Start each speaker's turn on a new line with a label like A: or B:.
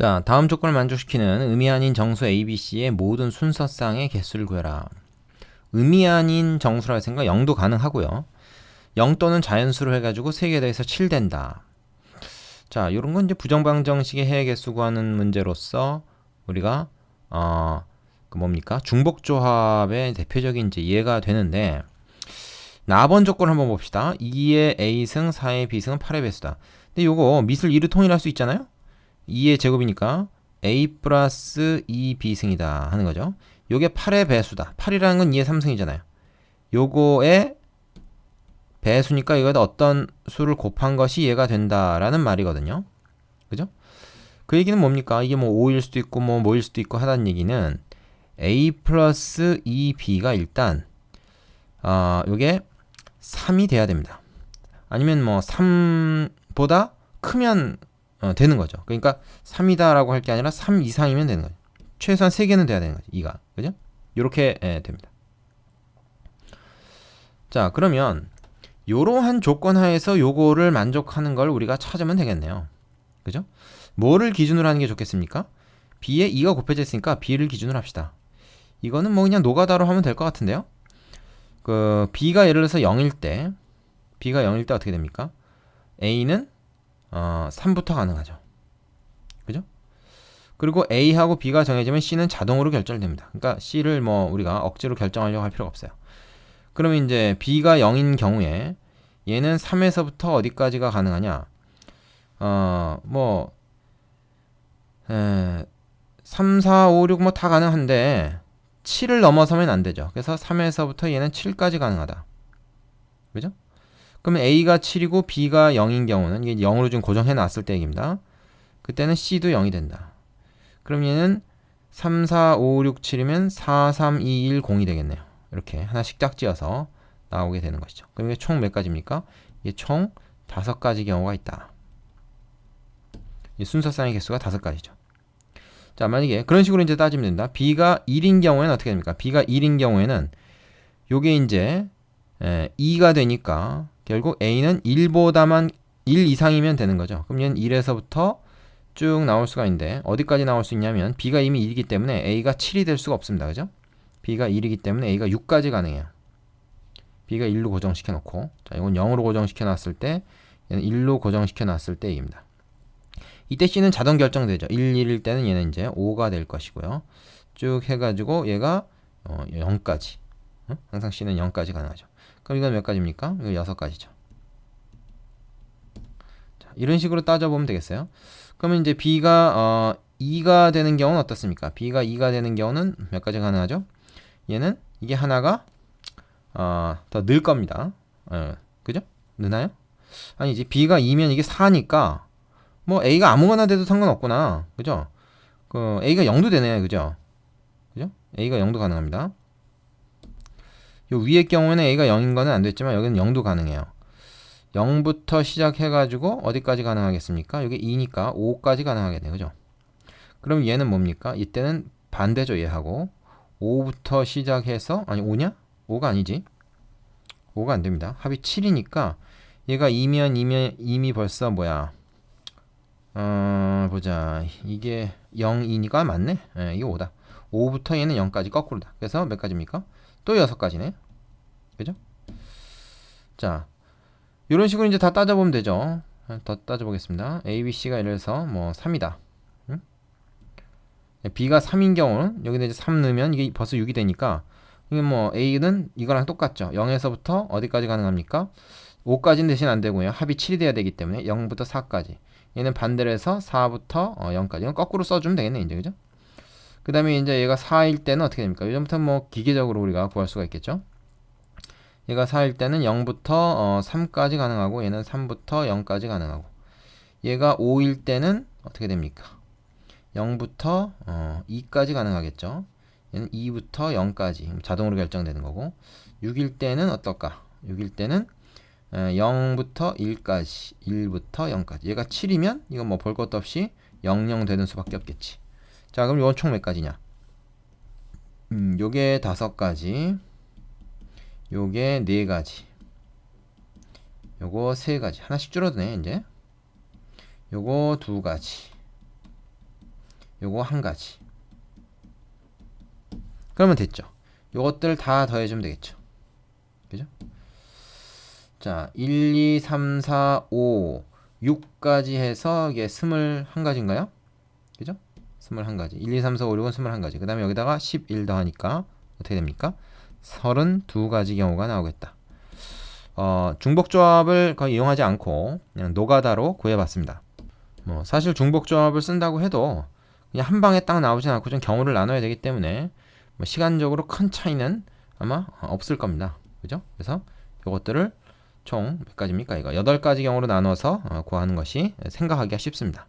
A: 자, 다음 조건을 만족시키는 의미 아닌 정수 ABC의 모든 순서쌍의 개수를 구해라. 의미 아닌 정수라 했으니까 0도 가능하고요. 0 또는 자연수로 해가지고 3개 더해서 7 된다. 자, 요런 건 이제 부정방정식의 해의 개수 구하는 문제로서 우리가 어, 그 뭡니까? 중복 조합의 대표적인 이제 이해가 되는데 나번 조건 한번 봅시다. 2의 A승, 4의 B승은 8의 배수다. 근데 요거 미술 2를 통일할 수 있잖아요? 2의 제곱이니까 A 플러스 2B승이다 하는 거죠. 요게 8의 배수다. 8이라는 건 2의 3승이잖아요. 요거의 배수니까 이거에다 어떤 수를 곱한 것이 얘가 된다라는 말이거든요. 그죠? 그 얘기는 뭡니까? 이게 뭐 5일 수도 있고 뭐 뭐일 수도 있고 하다는 얘기는 A 플러스 2B가 일단 아, 어, 요게 3이 돼야 됩니다. 아니면 뭐 3보다 크면 어, 되는 거죠. 그러니까 3이다라고 할 게 아니라 3 이상이면 되는 거죠. 최소한 3개는 돼야 되는 거죠. 2가. 그죠? 이렇게 예, 됩니다. 자, 그러면 이러한 조건 하에서 요거를 만족하는 걸 우리가 찾으면 되겠네요. 그죠? 뭐를 기준으로 하는 게 좋겠습니까? B에 2가 곱해져 있으니까 B를 기준으로 합시다. 이거는 뭐 그냥 노가다로 하면 될 것 같은데요. 그 B가 예를 들어서 0일 때 B가 0일 때 어떻게 됩니까? A는 어, 3부터 가능하죠. 그죠? 그리고 A하고 B가 정해지면 C는 자동으로 결정됩니다. 그러니까 C를 뭐 우리가 억지로 결정하려고 할 필요가 없어요. 그러면 이제 B가 0인 경우에 얘는 3에서부터 어디까지가 가능하냐? 어, 뭐, 에, 3, 4, 5, 6 뭐 다 가능한데 7을 넘어서면 안 되죠. 그래서 3에서부터 얘는 7까지 가능하다. 그죠? 그러면 A가 7이고 B가 0인 경우는 이게 0으로 좀 고정해 놨을 때 얘기입니다. 그때는 C도 0이 된다. 그럼 얘는 3, 4, 5, 6, 7이면 4, 3, 2, 1, 0이 되겠네요. 이렇게 하나씩 짝지어서 나오게 되는 것이죠. 그럼 이게 총 몇 가지입니까? 이게 총 다섯 가지 경우가 있다. 이 순서쌍의 개수가 다섯 가지죠. 자, 만약에 그런 식으로 이제 따지면 된다. B가 1인 경우에는 어떻게 됩니까? B가 1인 경우에는 요게 이제 2가 되니까 결국 A는 1보다만 1 이상이면 되는 거죠. 그럼 얘는 1에서부터 쭉 나올 수가 있는데 어디까지 나올 수 있냐면 B가 이미 1이기 때문에 A가 7이 될 수가 없습니다. 그죠? B가 1이기 때문에 A가 6까지 가능해요. B가 1로 고정시켜 놓고 자, 이건 0으로 고정시켜 놨을 때 얘는 1로 고정시켜 놨을 때 얘기입니다. 이때 C는 자동 결정되죠. 1, 1일 때는 얘는 이제 5가 될 것이고요. 쭉 해가지고 얘가 어, 0까지. 어? 항상 C는 0까지 가능하죠. 그럼 이건 몇 가지입니까? 이거 6가지죠. 자, 이런 식으로 따져보면 되겠어요. 그러면 이제 B가 어, 2가 되는 경우는 어떻습니까? B가 2가 되는 경우는 몇 가지 가능하죠? 얘는 이게 하나가 어, 더 늘 겁니다. 어, 그죠? 느나요? 아니지. B가 2면 이게 4니까 뭐 A가 아무거나 돼도 상관없구나. 그죠? 그 A가 0도 되네. 그죠? 그죠? A가 0도 가능합니다. 요 위의 경우에는 A가 0인 거는 안 됐지만 여기는 0도 가능해요. 0부터 시작해가지고 어디까지 가능하겠습니까? 여기 2니까 5까지 가능하겠네요. 그죠? 그럼 얘는 뭡니까? 이때는 반대죠. 얘하고 5부터 시작해서 아니 5냐? 5가 아니지. 5가 안 됩니다. 합이 7이니까 얘가 2면 2면 이미 벌써 뭐야? 어, 보자. 이게 0, 2니까 맞네. 예, 이게 5다. 5부터 얘는 0까지 거꾸로다. 그래서 몇 가지입니까? 또 6가지네. 그죠? 자, 이런 식으로 이제 다 따져보면 되죠. 더 따져보겠습니다. A, B, C가 예를 들어서 뭐 3이다. 응? B가 3인 경우는 여기다 이제 3 넣으면 이게 벌써 6이 되니까 이게 뭐 A는 이거랑 똑같죠. 0에서부터 어디까지 가능합니까? 5까지는 대신 안 되고요. 합이 7이 돼야 되기 때문에 0부터 4까지. 얘는 반대로 해서 4부터 0까지. 이건 거꾸로 써주면 되겠네, 이제 그죠? 그 다음에 이제 얘가 4일 때는 어떻게 됩니까? 이전부터 뭐 기계적으로 우리가 구할 수가 있겠죠? 얘가 4일 때는 0부터 어, 3까지 가능하고 얘는 3부터 0까지 가능하고 얘가 5일 때는 어떻게 됩니까? 0부터 어, 2까지 가능하겠죠? 얘는 2부터 0까지 자동으로 결정되는 거고 6일 때는 어떨까? 6일 때는 0부터 1까지 1부터 0까지 얘가 7이면 이건 뭐 볼 것도 없이 00 되는 수밖에 없겠지 자 그럼 이건 총 몇 가지냐 음, 요게 다섯 가지 요게 네 가지 요거 세 가지 하나씩 줄어드네 이제 요거 두 가지 요거 한 가지. 그러면 됐죠. 요것들 다 더해주면 되겠죠. 그죠? 자, 1, 2, 3, 4, 5, 6까지 해서 이게 21가지인가요? 그죠? 21가지. 1, 2, 3, 4, 5, 6은 21가지. 그 다음에 여기다가 11 더하니까 어떻게 됩니까? 32가지 경우가 나오겠다. 어, 중복조합을 거의 이용하지 않고 그냥 노가다로 구해봤습니다. 뭐 사실 중복조합을 쓴다고 해도 그냥 한 방에 딱 나오진 않고 좀 경우를 나눠야 되기 때문에 뭐 시간적으로 큰 차이는 아마 없을 겁니다. 그죠? 그래서 이것들을 총 몇 가지입니까? 이거 8가지 경우로 나눠서 어, 구하는 것이 생각하기가 쉽습니다.